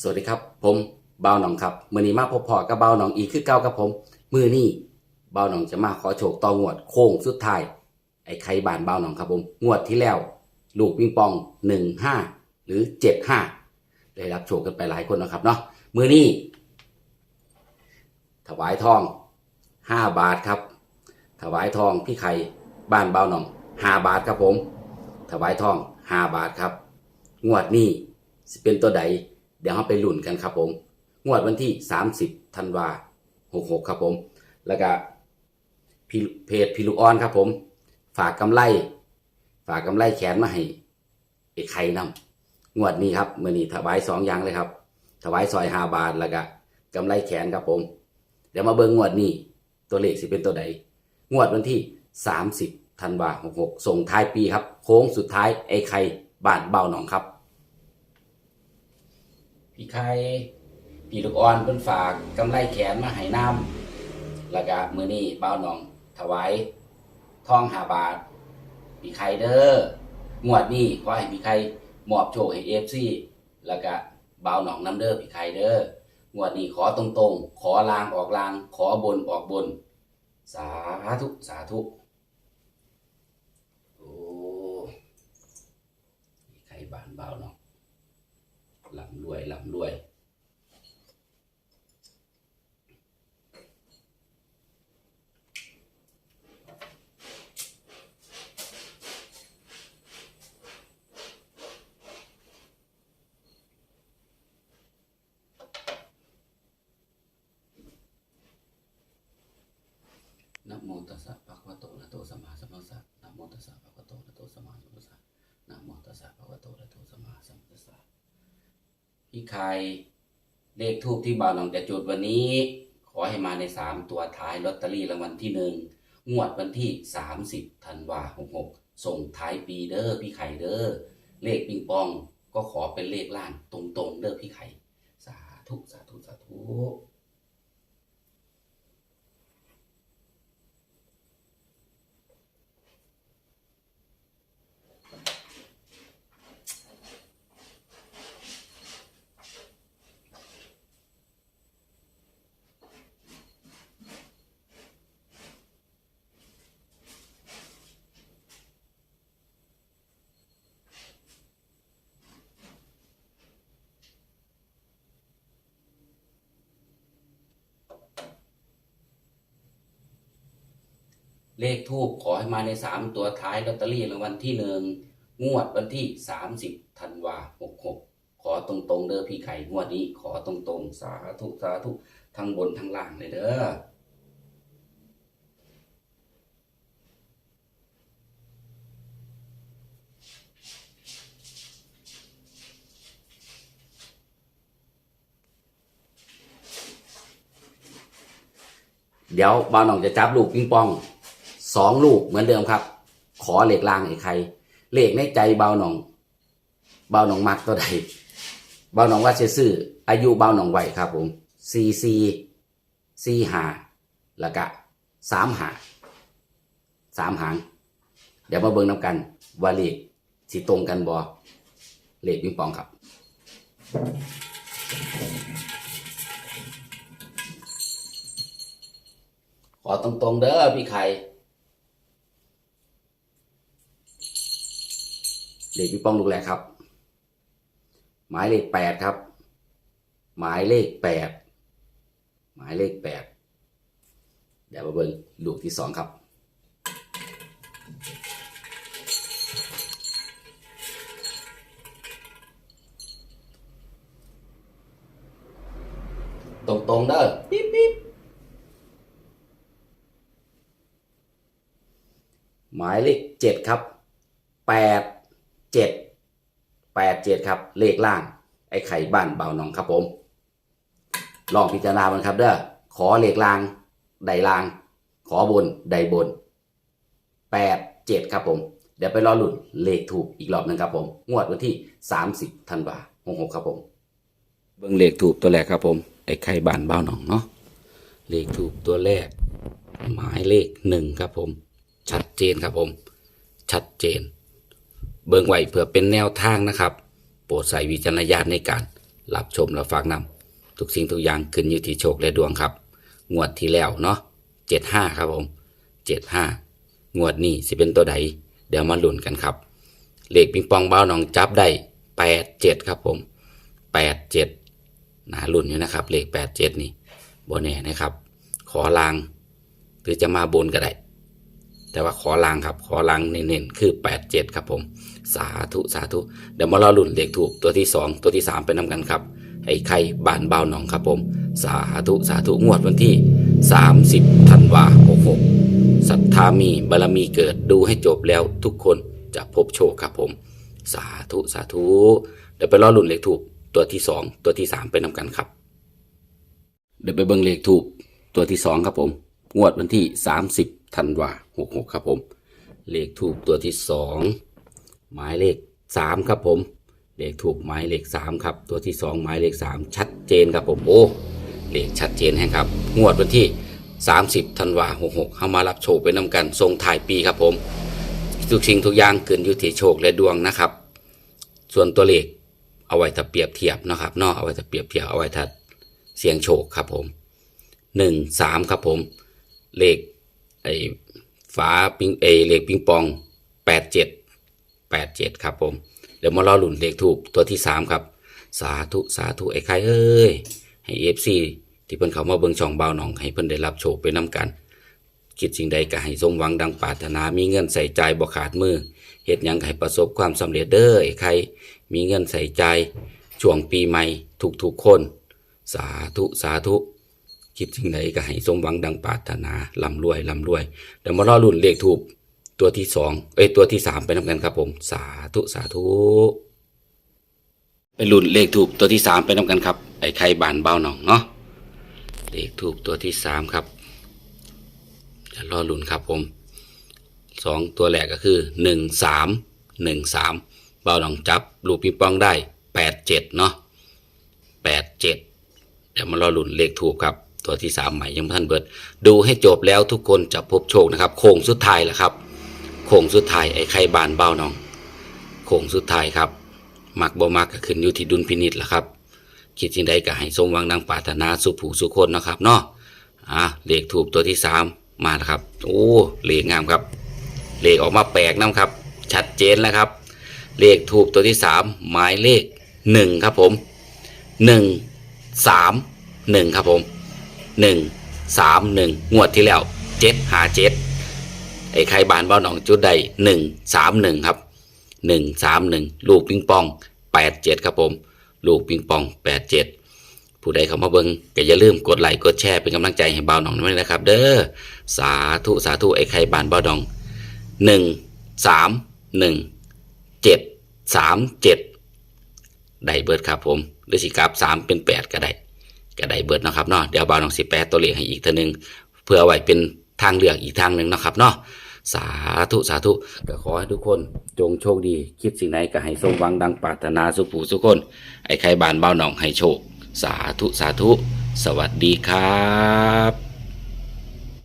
สวัสดีครับ ผมเบาหนองครับมือนี้มาพบพอกับเบาหนองอีกคือเก่ากับผม มือนี้เบาหนองจะมาขอโชคต่องวดโค้งสุดท้ายไอ้ไข่บานเบาหนองครับผมงวดที่แล้วลูกปิงปองหนึ่งห้าหรือเจ็ดห้าได้รับโชคกันไปหลายคนนะครับเนาะมือนี้ถวายทองห้าบาทครับ ถวายทองพี่ไข่บ้านเบาหนองห้าบาทครับผม ถวายทองห้าบาทครับ งวดนี้สิเป็นตัวใด เดี๋ยวเราไปลุ้นกันครับผม งวดวันที่ 30ธันวา66ครับผม แล้วก็เพจพี่ลูออนครับผม ฝากกำไร ฝากกำไรแขนมาให้ไอ้ไข่นำงวดนี้ครับมื่อนี้ถวายสองอย่างเลยครับ ถวายซอยหาบาทแล้วก็กำไรแขนครับผม เดี๋ยวมาเบิ่งงวดนี้ ตัวเลขสิเป็นตัวใด งวดวันที่ 30ธันวา66ส่งท้ายปีครับ โค้งสุดท้ายไอ้ไข่บานเบาหนองครับ พี่ไข่พี่ลูกอ่อนเพิ่นฝากกำไรแขนมาให้น้ำแล้วก็มื้อนี้เบาหนองถวายทองหาบาทพี่ไข่เด้องวดนี้ขอให้พี่ไข่มอบโชคให้ FC แล้วก็เบาหนองน้ำเด้อพี่ไข่เด้องวดนี้ขอตรงๆ ขอลางออกลาง ขอบนออกบน สาธุสาธุโอ้พี่ไข่บานเบาหนอง ลำรวยลำรวยนะโมตัสสะภะคะวะโตอะโตสัมมาสัมพุทธัสสะนะโมตัสสะภะคะวะโตอะโตสัมมาสัมพุทธัสสะนะโมตัสสะภะคะวะโตอะระหะโตสัมมาสัมพุทธัสสะ พี่ไข่เลขทูบที่บ่าวหนองจะจุดวันนี้ ขอให้มาในสามตัวท้ายลอตเตอรี่รางวัลที่หนึ่งงวดวันที่สามสิบธันวาหกหกส่งท้ายปีเด้อพี่ไข่เด้อเลขปิงปองก็ขอเป็นเลขล่างตรงๆเด้อพี่ไข่สาธุสาธุสาธุ เลขทูบขอให้มาในสามตัวท้ายลอตเตอรี่รางวัลที่หนึ่งงวดวันที่สามสิบธันวาหกหกขอตรงๆ เด้อพี่ไข่งวดนี้ ขอตรงๆ สาธุสาธุทั้งบนทั้งล่างเลยเด้อเดี๋ยวบ่าวหน่องจะจับลูกปิงปอง สองลูกเหมือนเดิมครับ ขอเหล็กลางไอ้ใครเลขในใจเบาหน่อง เบาหน่องมักตัวใดเบาหน่องว่าจะซื้ออายุเบาหน่องไหวครับผมซีซีซีหาแล้วก็สามหาสามหาง เดี๋ยวมาเบิ่งน้ำกันว่าเลขสิตรงกันบ่เลขปิงปองครับ ขอตรงๆเด้อพี่ไข่ เลขพี่ป้องลูกแรกครับ หมายเลขแปดครับ หมายเลขแปดหมายเลขแปดเดี๋ยวมาเบิ่งลูกที่สองครับ ตรงๆเด้อปิ๊บปิ๊บหมายเลขเจ็ดครับแปด เจ็ดแปดเจ็ดครับ เลขล่าง ไอ้ไข่บ้านเบาหนองครับผม ลองพิจารณามันครับเด้อ ขอเลขล่าง ใดล่าง ขอบน ใดบนแปดเจ็ดครับผม เดี๋ยวไปรอหลุดเลขถูกอีกรอบหนึ่งครับผม งวดวันที่สามสิบธันวาหกหกครับผม เบิ้งเลขถูกตัวแรกครับผม ไอ้ไข่บ้านเบาหนองเนาะ เลขถูกตัวแรก หมายเลขหนึ่งครับผม ชัดเจนครับผม ชัดเจน เบิ่งไว้เพื่อเป็นแนวทางนะครับ โปรดใส่วิจารณญาณในการรับชมรับฟังนำทุกสิ่งทุกอย่างขึ้นอยู่ที่โชคและดวงครับ งวดที่แล้วเนาะเจ็ดห้าครับผมเจ็ดห้างวดนี้สิเป็นตัวใด เดี๋ยวมาลุ้นกันครับเลขปิงปองเบ้าหนองจับได้แปดเจ็ดครับผมแปดเจ็ดน่าลุ้นอยู่นะครับเลขแปดเจ็ดนี่โบแน่นะครับ ขอลาง หรือจะมาบนก็ได้ แต่ว่าขอลางครับ ขอลางเน้นๆคือแปดเจ็ดครับผม สาธุสาธุ เดี๋ยวมารอลุ้นเลขถูกตัวที่สองตัวที่สามไปนำกันครับ ไอ้ไข่บานเบาหนองครับผม สาธุสาธุงวดวันที่ 30ธันวา66ศรัทธามีบารมีเกิดดูให้จบแล้วทุกคนจะพบโชคครับผม สาธุสาธุเดี๋ยวไปรอลุ้นเลขถูกตัวที่สองตัวที่สามไปนำกันครับ เดี๋ยวไปเบิ่งเลขถูกตัวที่สองครับผม งวดวันที่ 30ธันวา 66 ครับผม เลขถูกตัวที่สองหมายเลขสามครับผม เลขถูกหมายเลขสามครับ ตัวที่สองหมายเลขสามชัดเจนครับผมโอ้เลขชัดเจนแฮงครับ งวดวันที่ 30ธันวาหกหกเข้ามารับโชคไปนำกันทรงถ่ายปีครับผม ทุกสิ่งทุกอย่างเกินอยู่ที่โชคและดวงนะครับ ส่วนตัวเลขเอาไว้ถ้าเปรียบเทียบนะครับนาะเอาไว้ถ้าเปรียบเทียบเอาไว้ถ้าเสียงโชคครับผมหนึ่งสามครับผม เลขไอ ฝาปิงเอเลขปิงปองแปดเจ็ดแปดเจ็ดครับผม เดี๋ยวมารอลุ่นเลขถูกตัวที่สามครับ สาธุสาธุไอ้ใครเอ้ย ให้เอฟซีที่เพิ่นเขามาเบิ่งช่องเบาหนอง ให้เพิ่นได้รับโชคไปน้กัน คิดสิ่งใดก็ให้สมหวังดังปรารถนา มีเงินใส่ใจบ่ขาดมือเฮ็ดยังให้ประสบความสำเร็จเด้อไอ้ใคร มีเงินใส่ใจช่วงปีใหม่ทุกๆคน สาธุสาธุ คิดสิ่งใดก็ให้สมหวังดังปรารถนาร่ำรวยร่ำรวยเดี๋ยวมารอลุ่นเลขถูกตัวที่สองเอ้ยตัวที่สามไปนำกันครับผม สาธุสาธุไปลุ่นเลขถูกตัวที่สามไปนำกันครับ ไอ้ไข่บานเบาหนองเนาะเลขถูกตัวที่สามครับจะรอลุ่นครับผมสองตัวแรกก็คือหนึ่งสามหนึ่งสามเบาหนองจับลูกปิงปองได้แปดเจ็ดเนาะแปดเจ็ดเดี๋ยวมารอลุ่นเลขถูกครับ ตัวที่สามใหม่ยังไม่ทันเบิด ดูให้จบแล้วทุกคนจะพบโชคนะครับ โค้งสุดท้ายแล้วครับ โค้งสุดท้ายไอ้ไข่บานเบ้าน้อง โค้งสุดท้ายครับ มักบ่มักก็ขึ้นอยู่ที่ดุลพินิจละครับ คิดสิ่งใดก็ให้สมหวังดังปรารถนาสุผูสุคนนะครับเนาะอะเลขถูกตัวที่สามมาแล้วครับ โอ้เลขงามครับเลขออกมาแปลกน้ำครับ ชัดเจนแล้วครับ เลขถูกตัวที่สามหมายเลขหนึ่งครับผมหนึ่งสามหนึ่งครับผม หนึ่งสามหนึ่งงวดที่แล้วเจ็ดหาเจ็ดไอ้ไข่บานบ้าหนองจุดใดหนึ่งสามหนึ่งครับหนึ่งสามหนึ่งลูกปิงปองแปดเจ็ดครับผม ลูกปิงปองแปดเจ็ดผู้ใดเข้ามาเบิงก็อย่าลืมกดไลค์กดแชร์เป็นกำลังใจให้บ่าวหนองด้วยนะครับ เด้อสาธุสาธุไอ้ไข่บานบ้าวหนองหนึ่งสามหนึ่งเจ็ดสามเจ็ดได้เบิดครับผมหรือสิกราบสามเป็นแปดก็ได้ ก็ได้เบิดนะครับเนาะเดี๋ยวบ่าวหนองสิแปดตัวเลขให้อีกเท่านึง เพื่อไว้เป็นทางเลือกอีกทางหนึ่งนะครับเนาะสาธุสาธุก็ขอให้ทุกคนจงโชคดี คิดสิ่งไหนก็ให้สมหวังดังปรารถนาสุขผู้สุขคน ไอ้ใครบานเบ้าหนองให้โชค สาธุสาธุ สวัสดีครับ